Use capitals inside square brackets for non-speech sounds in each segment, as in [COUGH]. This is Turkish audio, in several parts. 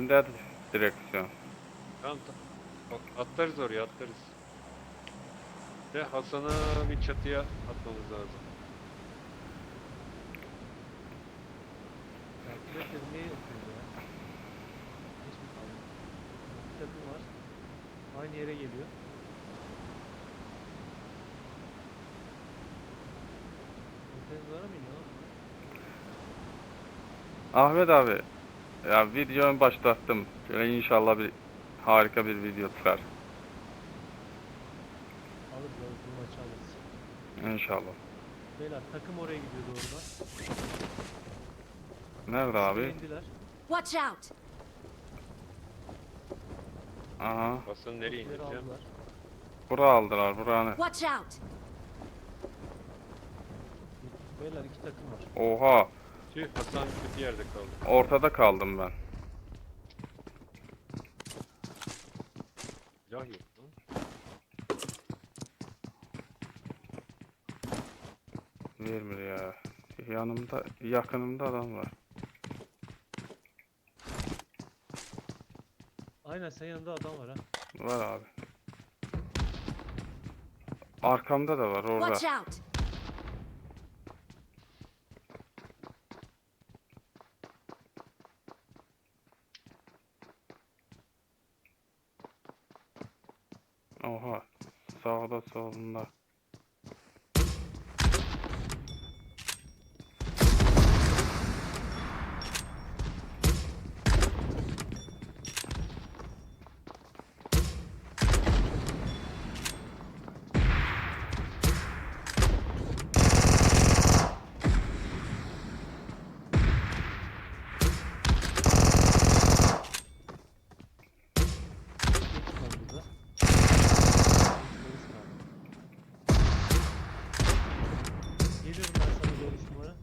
Önde direksiyon. Tamam tamam. Bak, Atlarız oraya atlarız. De Hasan'a bir çatıya atmamız lazım. Bekle niye yapıyor ya? Hiç mi kaldı? Bir takım var. Aynı yere geliyor. Nefes var mı ya? Ahmet abi. Ya videoyu başlattım. Şöyle inşallah bir harika bir video çıkar. Alırız alırız bu maçı alırız. İnşallah. Beyler takım oraya gidiyor doğrudan. Nerede abi? İndiler. Watch out! Aha. Hasan'ı nereye Tokileri indireceğim? aldılar. Bura aldılar buranı. Watch out! Beyler iki takım var. Oha. Tüh Hasan kötü yerde kaldı. Ortada kaldım ben. Silah yok lan. Vermir ya. Yanımda, yakınımda adam var. Aynen senin yanında adam var ha. Var abi. Arkamda da var Watch orada. out! Oha. Sağda solunda. Geç var burada. Polis kaldı. Geliyorum ben sana doğru üç numara.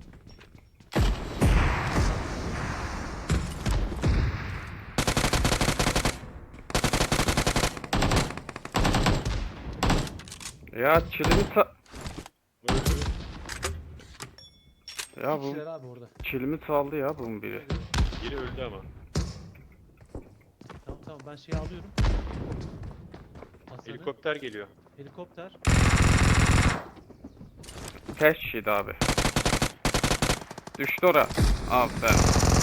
Ya çilimi. Öldü. Ya bu kişiler abi orada. çilimi saldı ya bunun biri. Biri öldü ama. Tamam tamam ben şeyi alıyorum. Hasan'ı. Helikopter geliyor. Helikopter. Tek kişiydi abi. Düştü ora. Aferin.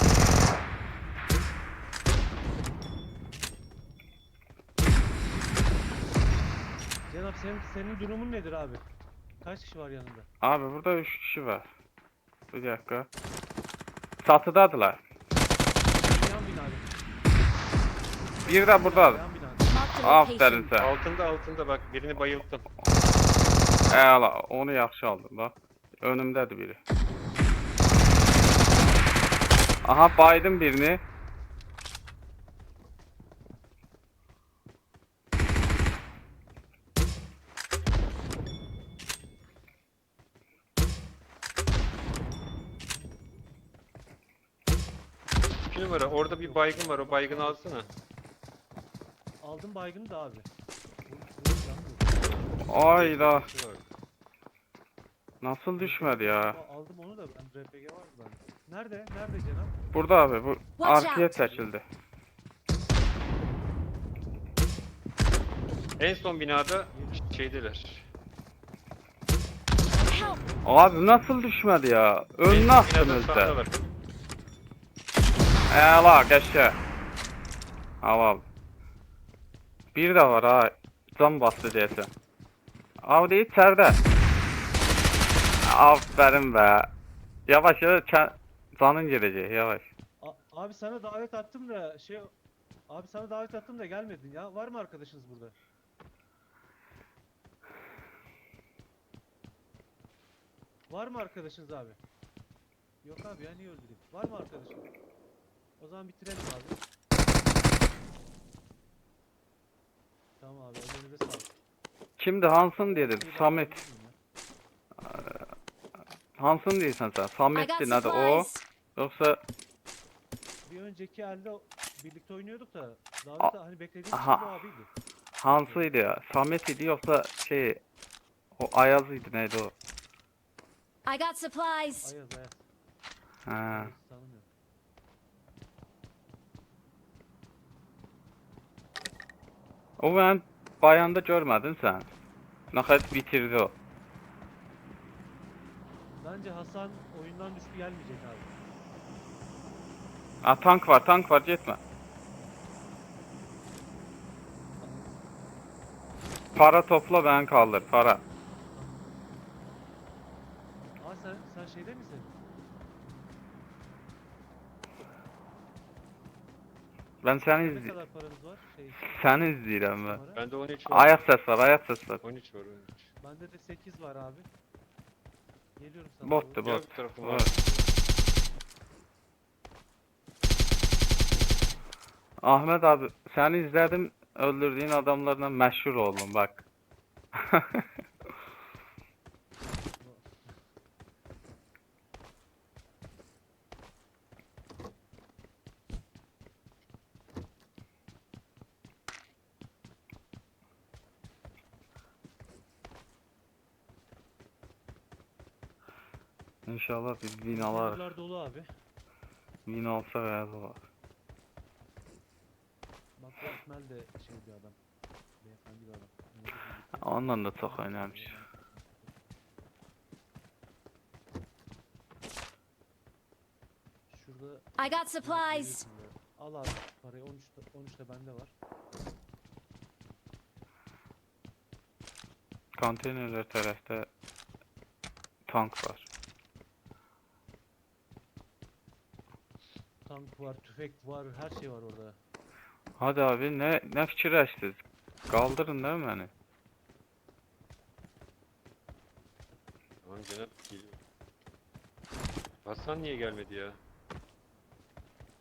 Cenap senin, senin durumun nedir abi? Kaç kişi var yanında? Abi burada 3 kişi var. Bir dakika. Satıdadılar. Yan binada. Bir de buradadır. Yan binada. Marked a Aferin sen. Altında altında bak birini bayılttım. Əla, onu yaxşı aldın bax. Önümdədir biri. Aha, baydım birini. İki numara orada bir baygın var o baygını alsana. Aldım baygını da abi. Ayda, nasıl düşmədi ya? Aa, Aldım onu da ben RPG var mı bende? Nerede? Nerede Cenap? Burada abi, bu Watch arkaya out. çəkildi. En son binada şeydeler. Help! Abi nasıl düşmədi ya? En son binada attınız da. sağdalar. Əla, qəşə. Al al. Bir də var ha. Can bastı deyəsən. Abi içəridə. Aferin be. Yavaş yavaş canın gedəcək yavaş. A- abi sana davet attım da şey Abi sana davet attım da gelmedin ya. Var mı arkadaşınız burada? Var mı arkadaşınız abi? Yok abi ya niye öldüreyim? Var mı arkadaşın? O zaman bitirelim abi. Tamam abi elinize sağlık. Kimdi Hansın dedi. Bir daha Samet. ya? Hansın deyirsən sən? I got Sametdir nədir o? Yoxsa Bir önceki elde birlikte oynuyorduk da davette hani beklediğim aha. abiydi. hansı idi ya? Samet idi yoxsa şey o Ayaz idi neydi o? I got supplies. Ayaz Ayaz. Hə. O ben bayanda görmedin sen. Nakat bitirdi o. Bence Hasan oyundan düştü gelmeyecek abi. Ha tank var tank var gitme. Para topla ben kaldır para. Aa sen, sen şeyde misin? Ben seni Ne izli kadar paranız var? Şey, seni izleyeceğim ben. para. Bende 13 var. Ayak ses var ayak ses var. 13 var 13. Bende de 8 var abi. Geliyorum sana. Doğru. Bot. bu tarafıma. Evet. Ahmet abi seni izledim öldürdüğün adamlardan meşhur oldum bak. [LAUGHS] İnşallah biz win. Bunlar dolu abi. Win alsa veya olur. Bak bu Akmel de şey bir adam. Beyefendi bir adam. Ondan da çok önemli. Şurada I got supplies. Al abi parayı 13 de, 13 de bende var. Konteynerler tarafta tank var. Tank var, tüfek var, her şey var orada. Hadi abi ne ne fikirləşdiniz? Kaldırın değil mi beni? Tamam Cenap geliyor. Hasan niye gelmedi ya?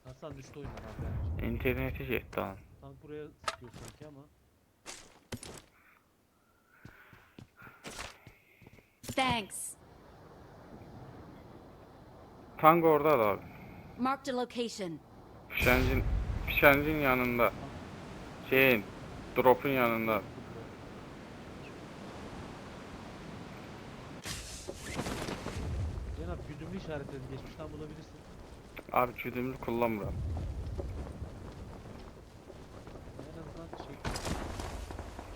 Hasan düştü oyundan abi. İnterneti gitti lan. Tank buraya sıkıyor sanki ama. Thanks. Tank orada da abi. Marked a location. Fişencin, fişencin yanında. Şeyin, drop'un yanında. Cenap güdümlü işaretlerini geçmişten bulabilirsin. Abi güdümlü kullanmıyorum. En azından şey...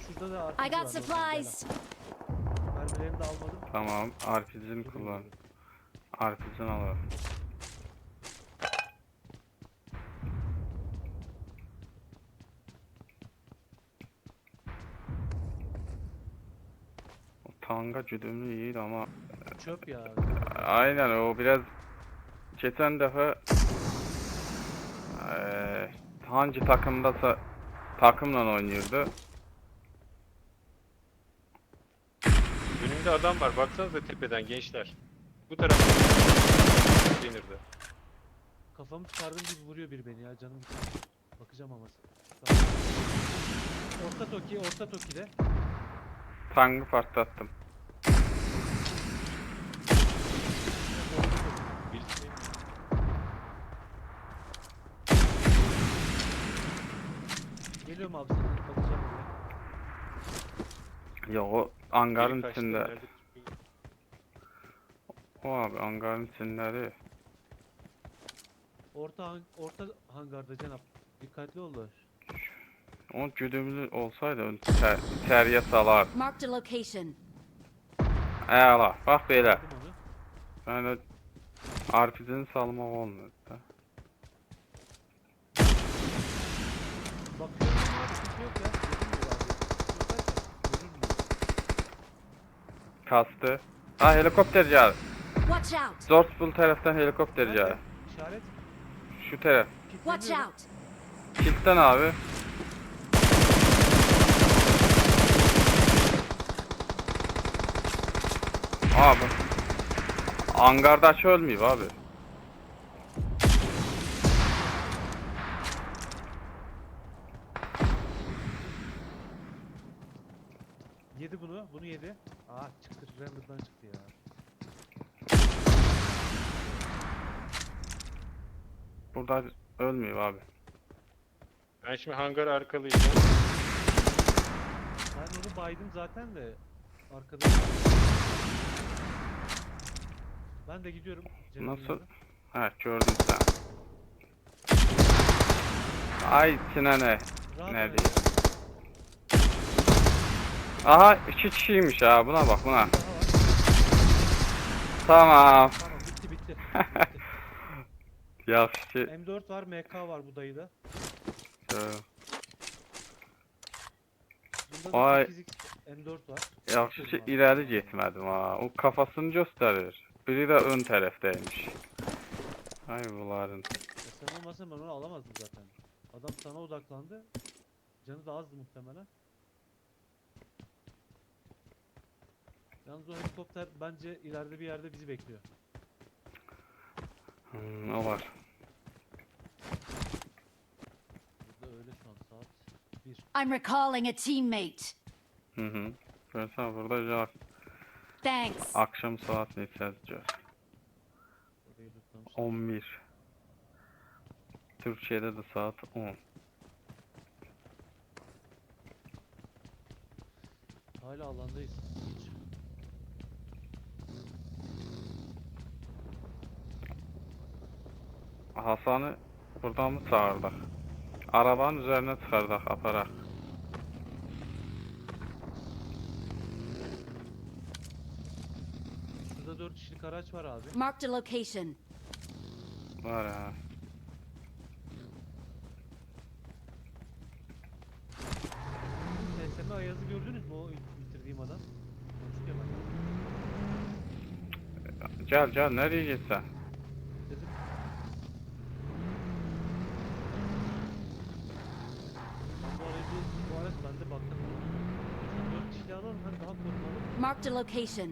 Şurada da RPG I var. got supplies. Mermilerini de almadım. Tamam, RPG'ni kullan. RPG'ni alalım. Tanga güdümlü iyiydi ama Çöp ya. Aynen o biraz geçen defa eee, hangi takımdasa takımla oynuyordu. Önümde adam var. Baksanıza tepeden gençler. Bu tarafta. Denirde. Kafamı çıkardım gibi vuruyor bir beni ya canım. Bakacağım ama. Orta Toki, orta Toki'de. Tankı patlattım. Geliyorum abi sana. Bakacağım. Ya o biri kaçtı, içinde. O abi hangarın içinde Orta hang orta hangarda Cenap. Dikkatli ol da. O güdümlü olsaydı ter, içeriye salar. Marked a location. Əla. Bax belə. Yəni RPG'ni salmaq olmur da. Ama. Kastı. Ha helikopter gəlir. George Bull tərəfdən helikopter gəlir. İşaret. Şu tərəf. Watch out. Kiltdən abi. Abi. Angardakı ölməyib abi. Yedi bunu. Bunu yedi. Aa çıktı. Render'dan çıktı ya. Burada ölməyib abi. Ben şimdi hangar arkalayacağım. Ben onu baydım zaten de. Arkada. Ben de gidiyorum. Nasıl? yanına. Ha gördüm sen. Ay sinene. Rahat diyeyim? Aha iki kişiymiş ha buna bak buna. Daha var. Tamam. Tamam bitti bitti. [LAUGHS] bitti. Yaxşı. M4 var MK var bu dayıda. Bunda da Ay. 8x M4 var. Yaxşı ki irəli getmədim ha. O kafasını göstərir. Biri də ön tərəfdəymiş. Ay bunların. Ya sen olmasan ben onu alamazdım zaten. Adam sana odaklandı. Canı da azdı muhtemelen. Yalnız o helikopter bence ileride bir yerde bizi bekliyor. Hmm, o var. Burada öyle şu an saat 1. I'm recalling a teammate. Hı hı. Görsən burada yaz. Thanks. Akşam saat? Orayı lootlamışlar. 11. Türkiye'de de saat 10. Hala alandayız. Hiç. Hasan'ı buradan mı çağırdık? Arabanın üzerine çıkardık aparak. Şurada 4 kişilik araç var abi. Marked a location. Var ha. TSM Ayaz'ı gördünüz mü o bitirdiğim adam? Konuşuyor. Gel gel nereye gitsen? Dedim. Ben bu aracı, bu araç bende baktım. Şu 4 kişilik alalım hem daha korumalı. Marked a location.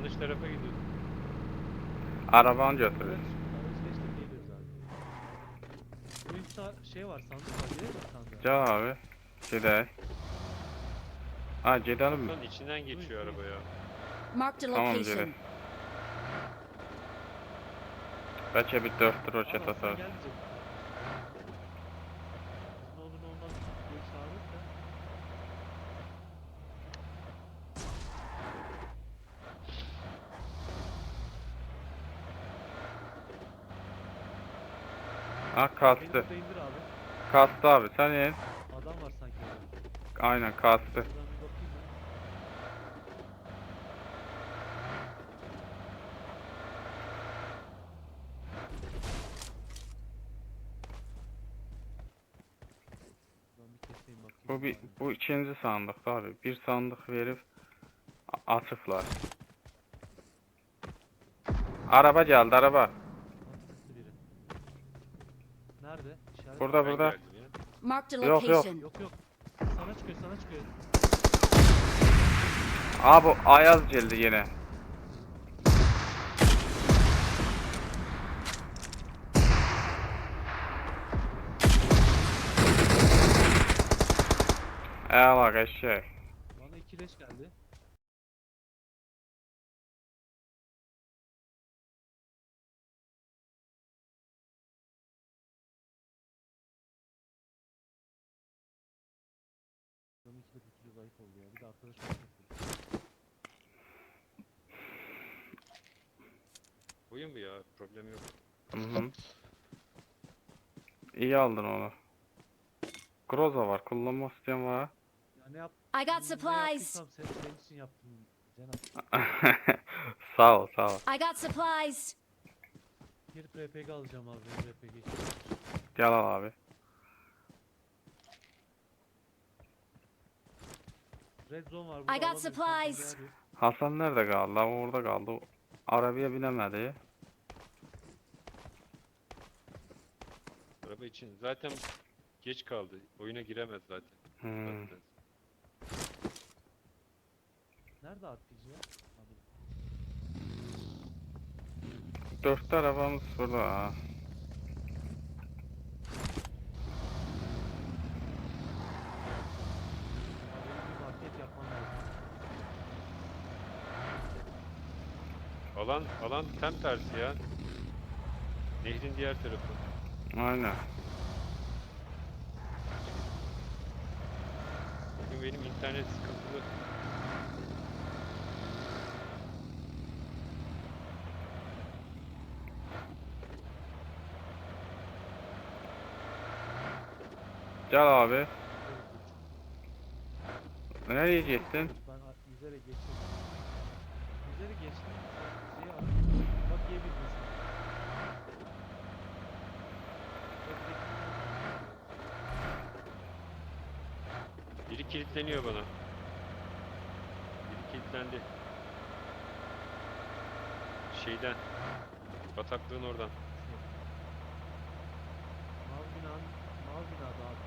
Yanlış tarafa gidiyorsun. Arabanı götürür. Araç, aracı geçtik geliyoruz abi. Şey var sandık var gelir mi sandığa? Gel abi. Gidelim. Ha gidelim mi? Lan içinden geçiyor araba ya. Marked a Tamam location. gidelim. Belki bir dörtlü roket Ama sen atar. Ne olur ne olmaz diye çağırır da. Ha kastı. indir abi. Kastı abi sen in. Adam var sanki orada. Aynen kastı. Şuradan bir bakayım ben. Şuradan bir keseyim bakayım. Bu bir bu ikinci sandık abi. Bir sandık verip a- açıklar. Araba geldi araba. Hastası biri. Nerede? İşaret Burada burada. Marked a Yok, yok. location. Yok yok. Sana çıkıyor sana çıkıyor. Abi bu Ayaz geldi yine. Eyvallah eşek. Bana iki leş geldi. Adamın iki de tutucu zayıf oldu ya. Bir de arkadaş oldu. Bu ya. Problem yok. Hı hı. İyi aldın onu. Groza var. Kullanmak isteyen var. Ya ne yap? I got supplies. yaptıysam sen, senin için yaptım [LAUGHS] Cenab. sağ ol sağ ol. I got supplies. Bir RPG alacağım abi. Bir RPG için. Gel al abi. Red zone var. I burada got supplies. bir abi. Hasan nerede kaldı? Lan orada kaldı. Arabaya binemedi. Araba için. Zaten geç kaldı. Oyuna giremez zaten. Hmm. Zaten. Nerede ya? Abi. Dörtte arabamız burada ha. Benim bir market yapmam lazım. Alan, alan tam tersi ya. Nehrin diğer tarafı. Aynen. Bugün benim internet sıkıntılı. Gel abi. Nereye gittin? Ben yüzerek geçtim. Yüzerek geçtim. Bak yiyebilirsin. Biri kilitleniyor bana. Biri kilitlendi. Şeyden. Bataklığın oradan. Mavi binanın, mavi binada abi.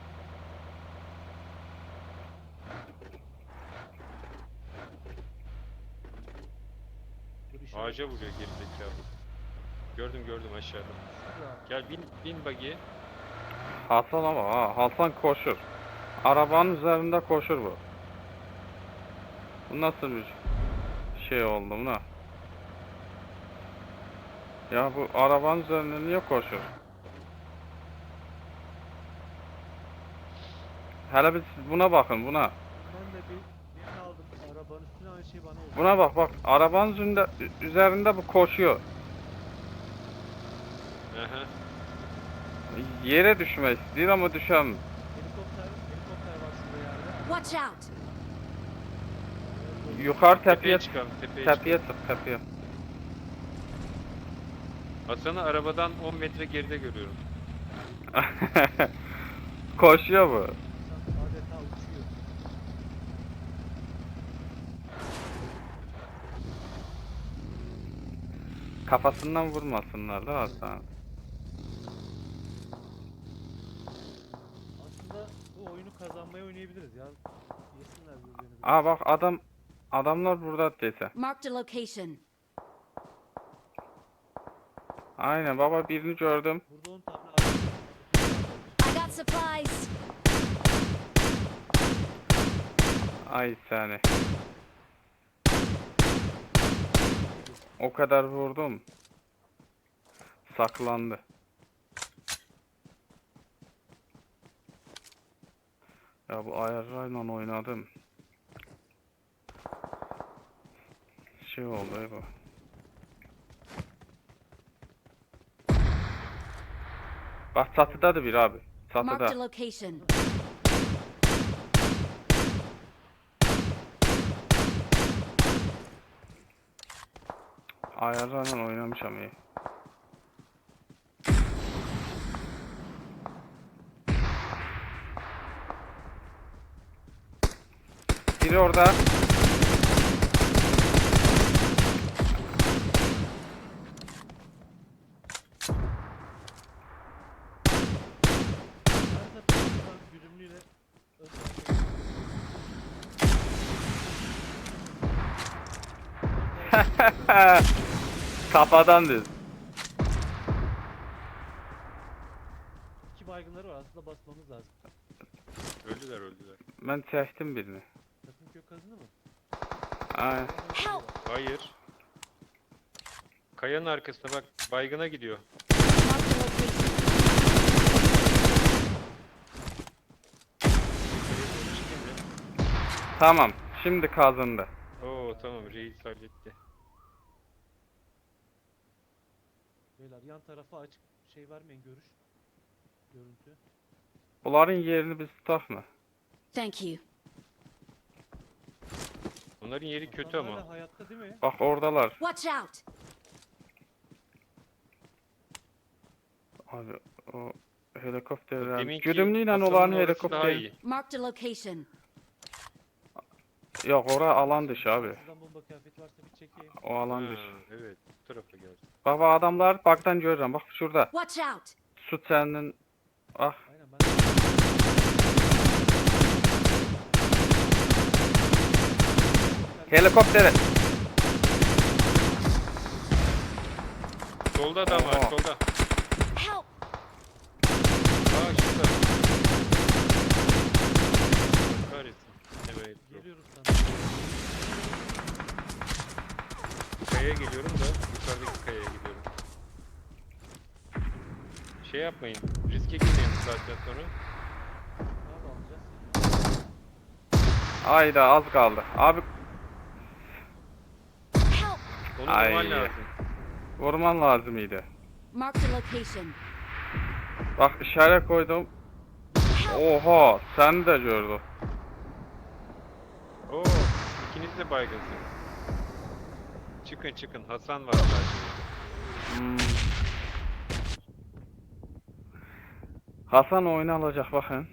Dur işaret- Ağaca vuruyor gerizekalı. Gördüm gördüm aşağıda. Şurada. Gel bin bin buggy'e. Hasan ama ha. Hasan koşur. Arabanın üzerinde koşur bu. Bu nasıl bir şey oldu buna? Ya bu arabanın üzerinde niye koşur? Hele biz buna bakın buna. Ben de bir aldım. Arabanın üstüne aynı şey bana oldu. Buna bak bak. Arabanın üzerinde, üzerinde bu koşuyor. Aha. Yere düşmek istiyor ama düşemiyor. Helikopter, helikopter var şurada yerde. Watch out! Yukarı Tepeye tepeye çıkalım tepeye çıkalım. tepeye çık tepeye. Hasan'ı arabadan 10 metre geride görüyorum. [LAUGHS] Koşuyor. İnsan adeta uçuyor. Kafasından vurmasınlar da Hasan. Aslında bu oyunu kazanmaya oynayabiliriz ya. Yesinler birbirlerini. Aa bak adam adamlar burada dese. Marked a location. Aynen baba birini gördüm. Burada 10 tane adam. I got supplies. Ay seni. O kadar vurdum. Saklandı. Ya bu ayarlarla oynadım. Şey oldu bu. Bak çatıdadır bir abi. Marked a Çatıda. location. Ayarlarla oynamışam iyi. Biri orada. [LAUGHS] Kafadan düz. İki baygınları var aslında basmamız lazım. Öldüler öldüler. Ben çektim birini. Takım kök kazını mı? Help! Hayır. Kayanın arkasına bak baygına gidiyor. Tamam. Şimdi kazındı. Oo tamam reis halletti. Beyler yan tarafa açık şey vermeyin görüş. Görüntü. Bunların yerini biz tutak mı? Thank you. Onların yeri kötü Hasan ama. hayatta değil mi? Bak oradalar. Watch out! Abi o helikopterler. Deminki Güdümlüyle Hasan'ın olan orası daha helikopter. iyi. Marked a location. Yok ora alan dışı abi. Şuradan bomba kıyafet varsa bir çekeyim. O alan Ha, dışı. evet bu tarafa geldi. Bak bak adamlar baktan görürüm. Bak şurada. Watch out! Su senin. Ah helikoptere. Solda adam var Oha. solda. Help! Aa şurada. Kahretsin. Hemen yok. geliyorum sana. Kayaya geliyorum da yukarıdaki kayaya gidiyorum. Şey yapmayın. Riske girmeyin bu saatten sonra. Abi alacağız. Ayda az kaldı. Abi Help! Onu Ay. bulman lazım. vurman lazımydı. Marked a location. Bak işaret koydum. Oha sen de gördü. Oo, ikiniz de baygınsınız. Çıkın çıkın, Hasan var sadece. Hmm. Hasan oyunu alacak bakın.